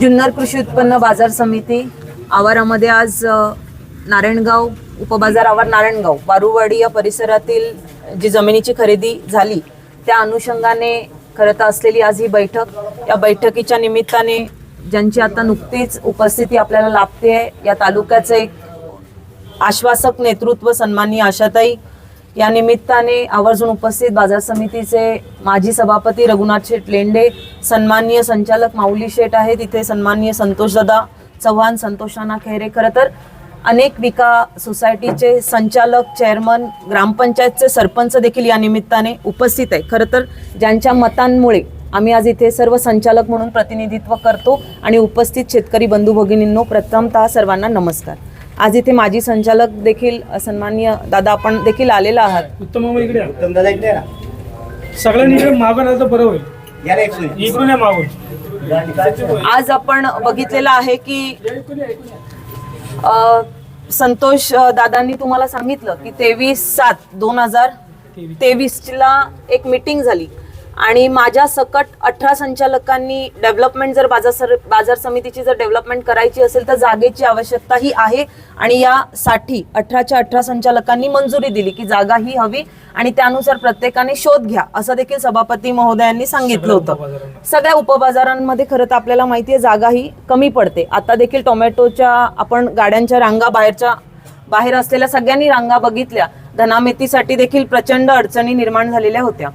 जुन्नर कृषी उत्पन्न बाजार समिती आवारामध्ये आज नारायणगाव उपबाजार आवार नारायणगाव बारूवाडी या परिसरातील जी जमिनीची खरेदी झाली त्या अनुषंगाने करत असलेली आज ही बैठक. या बैठकीच्या निमित्ताने ज्यांची आता नुकतीच उपस्थिती आपल्याला लाभते या तालुक्याचं एक आश्वासक नेतृत्व सन्माननीय आशाताई या निमित्ताने आवर्जून उपस्थित बाजार समितीचे माजी सभापती रघुनाथ शेठ लेंडे सन्माननीय संचालक माऊली शेठ आहेत इथे सन्माननीय संतोषदादा चव्हाण संतोष नाना खेरे खरं तर अनेक विका सोसायटीचे संचालक चेअरमन ग्रामपंचायतचे सरपंच देखील या निमित्ताने उपस्थित आहे खरं तर ज्यांच्या मतांमुळे आम्ही आज इथे सर्व संचालक म्हणून प्रतिनिधित्व करतो आणि उपस्थित शेतकरी बंधू भगिनींनो प्रथमतः सर्वांना नमस्कार. आज इथे माजी संचालक देखील अ, सन्माननीय दादा आपण देखील आलेला आहात. उत्तम मामा इकडे या. उत्तम दादा इकडे ना सगळ्यांनी इकडे मागं आलं तर बरं होईल. या रे. इकडून. या मागून. आज आपण बघितलेलं आहे की अ, संतोष अ, दादांनी तुम्हाला सांगितलं की तेवीस सात दोन हजार तेवीस ला एक मीटिंग झाली. आणि माझ्या सकट अठरा संचालकांनी डेव्हलपमेंट जर बाजार सर- बाजार समितीची जर डेव्हलपमेंट करायची असेल तर जागेची आवश्यकता ही आहे. आणि यासाठी अठराच्या अठरा संचालकांनी मंजुरी दिली की जागा ही हवी आणि त्यानुसार प्रत्येकाने शोध घ्या असं देखील सभापती महोदयांनी सांगितलं होतं. सगळ्या उपबाजारांमध्ये खरं तर आपल्याला माहिती आहे जागा ही कमी पडते. आता देखील टोमॅटोच्या आपण गाड्यांच्या रांगा बाहेरच्या बाहेर असलेल्या सगळ्यांनी रांगा बघितल्या. धनामेतीसाठी देखील प्रचंड अडचणी निर्माण झालेल्या होत्या.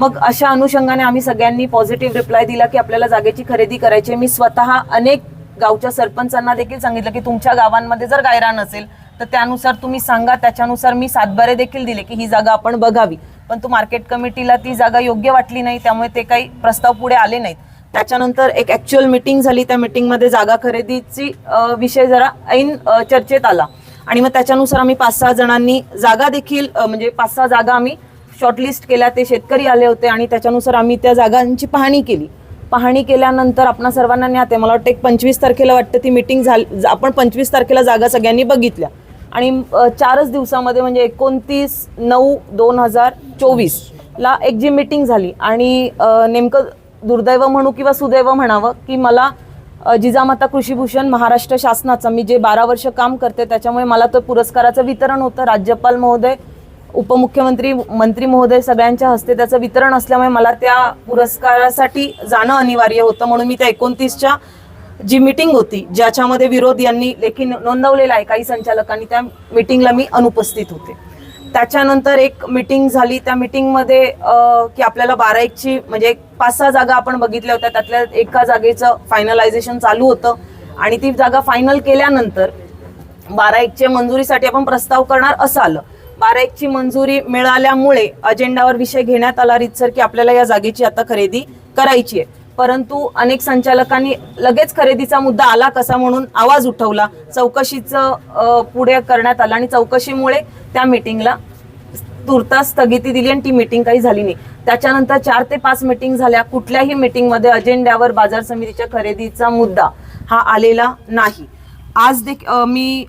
मग अशा अनुषंगाने आम्ही सगळ्यांनी पॉझिटिव्ह रिप्लाय दिला की आपल्याला जागेची खरेदी करायची आहे. मी स्वतः अनेक गावच्या सरपंचांना देखील सांगितलं की तुमच्या गावांमध्ये जर गायरान असेल तर त्यानुसार तुम्ही सांगा. त्याच्यानुसार मी सातबारे देखील दिले की ही जागा आपण बघावी. पण तू मार्केट कमिटीला ती जागा योग्य वाटली नाही त्यामुळे ते काही प्रस्ताव पुढे आले नाहीत. त्याच्यानंतर एक ऍक्च्युअल मिटिंग झाली. त्या मिटिंगमध्ये जागा खरेदीची विषय जरा ऐन चर्चेत आला. आणि मग त्याच्यानुसार आम्ही पाच सहा जणांनी जागा देखील म्हणजे पाच सहा जागा आम्ही शॉर्टलिस्ट केल्या ते शेतकरी आले होते आणि त्याच्यानुसार आम्ही त्या जागांची पाहणी केली. पाहणी केल्यानंतर आपण सर्वांना ज्ञात आहे मला वाटतं एक पंचवीस तारखेला वाटतं ती मिटिंग झाली ज- आपण पंचवीस तारखेला जागा सगळ्यांनी बघितल्या. आणि चारच दिवसामध्ये म्हणजे एकोणतीस नऊ दोन हजार चोवीस ला एक जी मिटिंग झाली. आणि नेमकं दुर्दैव म्हणू किंवा सुदैव म्हणावं की मला जिजामाता कृषीभूषण महाराष्ट्र शासनाचं मी जे बारा वर्ष काम करते त्याच्यामुळे मला तो पुरस्काराचं वितरण होतं. राज्यपाल महोदय उपमुख्यमंत्री मंत्री महोदय सगळ्यांच्या हस्ते त्याचं वितरण असल्यामुळे मला त्या पुरस्कारासाठी जाणं अनिवार्य होतं म्हणून मी त्या एकोणतीसच्या जी मिटिंग होती ज्याच्यामध्ये विरोध यांनी लेखी नोंदवलेला आहे काही संचालकांनी त्या मीटिंगला मी अनुपस्थित होते. त्याच्यानंतर एक मीटिंग झाली. त्या मिटिंगमध्ये की आपल्याला बारा एकची म्हणजे एक पाच सहा जागा आपण बघितल्या होत्या. त्यातल्या एका जागेचं फायनलायझेशन चालू होतं आणि ती जागा फायनल केल्यानंतर बारा एकच्या मंजुरीसाठी आपण प्रस्ताव करणार असं आलं. बारा एकची मंजुरी मिळाल्यामुळे अजेंडावर विषय घेण्यात आला रितसर की आपल्याला या जागेची आता खरेदी करायची आहे. परंतु अनेक संचालकांनी लगेच खरेदीचा मुद्दा आला कसा म्हणून आवाज उठवला. चौकशीचं पुढे करण्यात आलं आणि चौकशीमुळे त्या मिटिंगला तुर्तास स्थगिती दिली आणि ती मिटिंग काही झाली नाही. त्याच्यानंतर चार ते पाच मिटिंग झाल्या. कुठल्याही मिटिंगमध्ये अजेंड्यावर बाजार समितीच्या खरेदीचा मुद्दा हा आलेला नाही. आज देख मी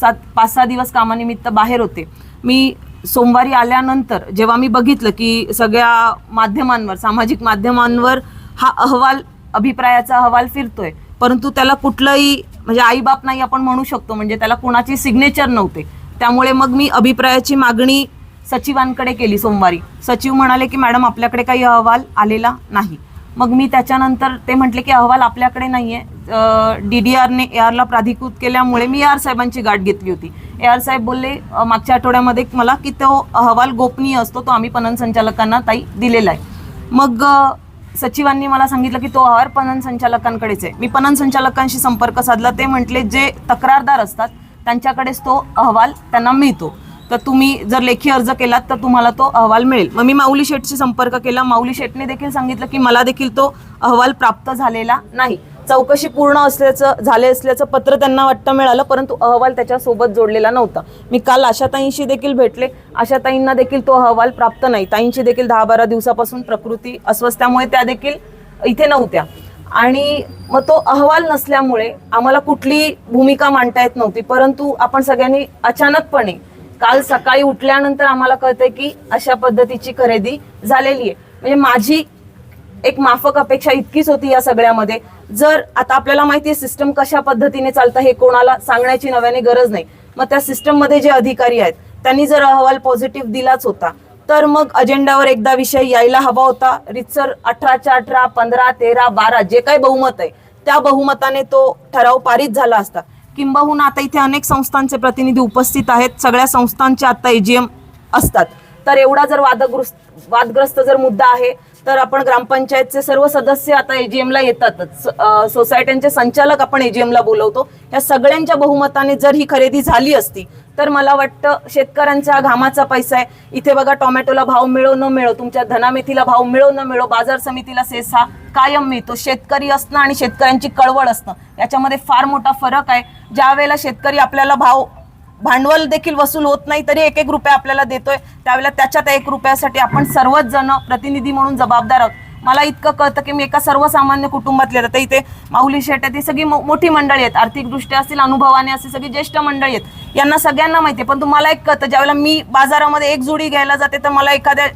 सात पाच सहा दिवस कामानिमित्त बाहेर होते. मी सोमवारी आल्यानंतर जेव्हा मी बघितलं की सगळ्या माध्यमांवर सामाजिक माध्यमांवर हा अहवाल अभिप्रायाचा अहवाल फिरतोय परंतु त्याला कुठलंही म्हणजे आईबाप नाही आपण म्हणू शकतो म्हणजे त्याला कुणाची सिग्नेचर नव्हते. त्यामुळे मग मी अभिप्रायाची मागणी सचिवांकडे केली सोमवारी. सचिव म्हणाले की मॅडम आपल्याकडे काही अहवाल आलेला नाही. मग मी त्याच्यानंतर ते म्हटले की अहवाल आपल्याकडे नाही आहे डी डी आरने ए आरला प्राधिकृत केल्यामुळे मी ए आर साहेबांची गाठ घेतली होती. ए आर साहेब बोलले मागच्या आठवड्यामध्ये मला की तो अहवाल गोपनीय असतो तो आम्ही पणन संचालकांना ताई दिलेला आहे. मग सचिवांनी मला सांगितलं की तो अहवाल पणन संचालकांकडेच आहे. मी पणन संचालकांशी संपर्क साधला. ते म्हटले जे तक्रारदार असतात त्यांच्याकडेच तो अहवाल त्यांना मिळतो. तर तुम्ही जर लेखी अर्ज केलात तर तुम्हाला तो अहवाल मिळेल. मग मी माऊली शेठशी संपर्क केला. माऊली शेठने देखील सांगितलं की मला देखील तो अहवाल प्राप्त झालेला नाही. चौकशी पूर्ण असल्याचं झाले असल्याचं पत्र त्यांना वाटतं मिळालं परंतु अहवाल त्याच्यासोबत जोडलेला नव्हता. मी काल आशाताईंशी देखील भेटले. आशाताईंना देखील तो अहवाल प्राप्त नाही. ताईंची देखील दहा बारा दिवसापासून प्रकृती अस्वस्थ्यामुळे त्या देखील इथे नव्हत्या. आणि मग तो अहवाल नसल्यामुळे आम्हाला कुठली भूमिका मांडता येत नव्हती. परंतु आपण सगळ्यांनी अचानकपणे काल सकाळी उठल्यानंतर आम्हाला कळतंय की अशा पद्धतीची खरेदी झालेली आहे म्हणजे माझी एक माफक अपेक्षा इतकीच होती या सगळ्यामध्ये. जर आता आपल्याला माहिती आहे सिस्टम कशा पद्धतीने चालतं हे कोणाला सांगण्याची नव्याने गरज नाही. मग त्या सिस्टममध्ये जे अधिकारी आहेत त्यांनी जर अहवाल पॉझिटिव्ह दिलाच होता तर मग अजेंडावर एकदा विषय यायला हवा होता. रितसर अठराच्या अठरा पंधरा तेरा बारा जे काही बहुमत आहे त्या बहुमताने तो ठराव पारित झाला असता. किंबहुना आता इथे अनेक संस्थांचे प्रतिनिधी उपस्थित आहेत. सगळ्या संस्थांचे आता एजीएम असतात. तर एवढा जर वादग्रस्त वादग्रस्त जर मुद्दा आहे तर आपण ग्रामपंचायतचे सर्व सदस्य आता एजीएमला येतातच. सोसायट्यांचे संचालक आपण एजीएमला बोलवतो. या सगळ्यांच्या बहुमताने जर ही खरेदी झाली असती तर मला वाटतं शेतकऱ्यांचा घामाचा पैसा आहे. इथे बघा टोमॅटोला भाव मिळो न मिळो तुमच्या धनामेथीला भाव मिळो न मिळो बाजार समितीला सेस हा कायम मिळतो. शेतकरी असणं आणि शेतकऱ्यांची कळवळ असणं याच्यामध्ये फार मोठा फरक आहे. ज्या वेळेला शेतकरी आपल्याला भाव भांडवल देखील वसूल होत नाही तरी एक एक रुपया आपल्याला देतोय. त्यावेळेला त्याच्यात एक रुपयासाठी आपण सर्वच जण प्रतिनिधी म्हणून जबाबदार आहोत. मला इतकं कळतं की मी एका सर्वसामान्य कुटुंबातले आता इथे माऊली शेट आहे ती सगळी मो- मोठी मंडळी आहेत. आर्थिकदृष्ट्या असतील अनुभवाने असतील सगळी ज्येष्ठ मंडळी आहेत. यांना सगळ्यांना माहिती आहे. पण तुम्हाला एक कळतं ज्यावेळेला मी बाजारामध्ये एक जोडी घ्यायला जाते तर मला एखाद्या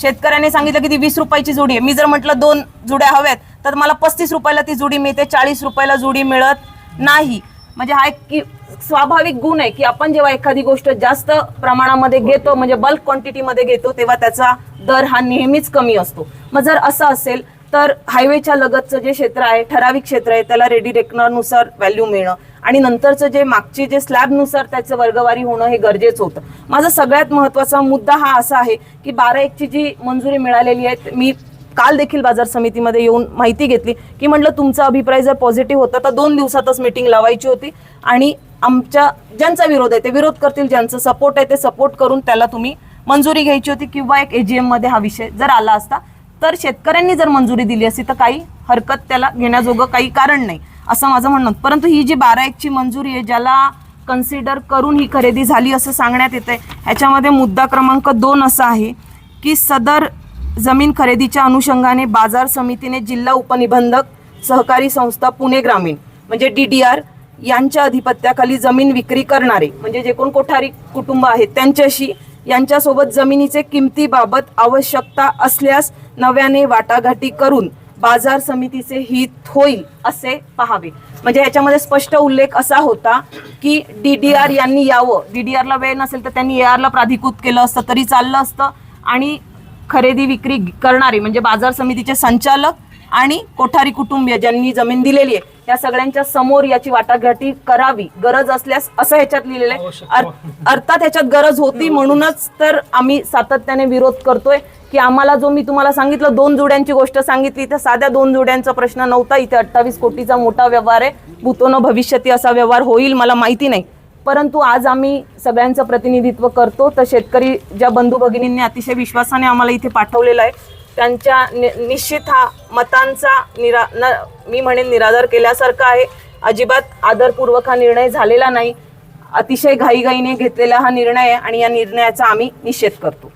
शेतकऱ्याने सांगितलं की ती वीस रुपयाची जोडी आहे. मी जर म्हटलं दोन जुड्या हव्यात तर मला पस्तीस रुपयाला ती जुडी मिळते चाळीस रुपयाला जुडी मिळत नाही. म्हणजे हा एक की स्वाभाविक गुण आहे की आपण जेव्हा एखादी गोष्ट जास्त प्रमाणामध्ये घेतो म्हणजे बल्क क्वांटिटीमध्ये घेतो तेव्हा त्याचा दर हा नेहमीच कमी असतो. मग जर असं असेल तर हायवेच्या लगतचं जे क्षेत्र आहे ठराविक क्षेत्र आहे त्याला रेडी रेकनरनुसार व्हॅल्यू मिळणं आणि नंतरचं जे मागचे जे स्लॅबनुसार त्याचं वर्गवारी होणं हे गरजेचं होतं. माझा सगळ्यात महत्त्वाचा मुद्दा हा असा आहे की बारा एकची जी मंजुरी मिळालेली आहे मी काल देखील बाजार समितीमध्ये येऊन माहिती घेतली की म्हटलं तुमचा अभिप्राय जर पॉझिटिव्ह होता तर दोन दिवसातच मीटिंग लावायची होती. आणि आमच्या ज्यांचा विरोध आहे ते विरोध करतील ज्यांचं सपोर्ट आहे ते सपोर्ट करून त्याला तुम्ही मंजुरी घ्यायची होती किंवा एक एजीएममध्ये हा विषय जर आला असता तर शेतकऱ्यांनी जर मंजुरी दिली असती तर काही हरकत त्याला घेण्याजोगं काही कारण नाही असं माझं म्हणणं परंतु ही जी बारा एकची मंजुरी आहे ज्याला कन्सिडर करून ही खरेदी झाली असं सांगण्यात येते ह्याच्यामध्ये मुद्दा क्रमांक दोन असा आहे की सदर जमीन खरेदीच्या अनुषंगाने बाजार समितीने जिल्हा उपनिबंधक सहकारी संस्था पुणे ग्रामीण म्हणजे डी डी आर यांच्या अधिपत्याखाली जमीन विक्री करणारे म्हणजे जे कोण कोठारी कुटुंब आहेत त्यांच्याशी यांच्यासोबत जमिनीचे किमतीबाबत आवश्यकता असल्यास नव्याने वाटाघाटी करून बाजार समितीचे हित होईल असे पहावे. म्हणजे याच्यामध्ये स्पष्ट उल्लेख असा होता की डी डी आर यांनी यावं. डी डी आरला वेळ नसेल तर त्यांनी ए आरला प्राधिकृत केलं असतं तरी चाललं असतं. आणि खरेदी विक्री करणारे म्हणजे बाजार समितीचे संचालक आणि कोठारी कुटुंबीय ज्यांनी जमीन दिलेली आहे या सगळ्यांच्या समोर याची वाटाघाटी करावी. गरज असल्यास असं ह्याच्यात लिहिलेलं आहे. अर- अर्थात ह्याच्यात गरज होती म्हणूनच तर आम्ही सातत्याने विरोध करतोय की आम्हाला जो मी तुम्हाला सांगितलं दोन जोड्यांची गोष्ट सांगितली तर साध्या दोन जोड्यांचा प्रश्न नव्हता. इथे अठ्ठावीस कोटीचा मोठा व्यवहार आहे. भूतोन भविष्याती असा व्यवहार होईल मला माहिती नाही. परंतु आज आम्ही सगळ्यांचं प्रतिनिधित्व करतो. तर शेतकरी ज्या बंधू भगिनींनी अतिशय विश्वासाने आम्हाला इथे पाठवलेलं आहे त्यांच्या नि- निश्चित हा मतांचा निरा न मी म्हणेन निराधार केल्यासारखा आहे. अजिबात आदरपूर्वक हा निर्णय झालेला नाही. अतिशय घाईघाईने घेतलेला हा निर्णय आहे आणि या निर्णयाचा आम्ही निषेध करतो.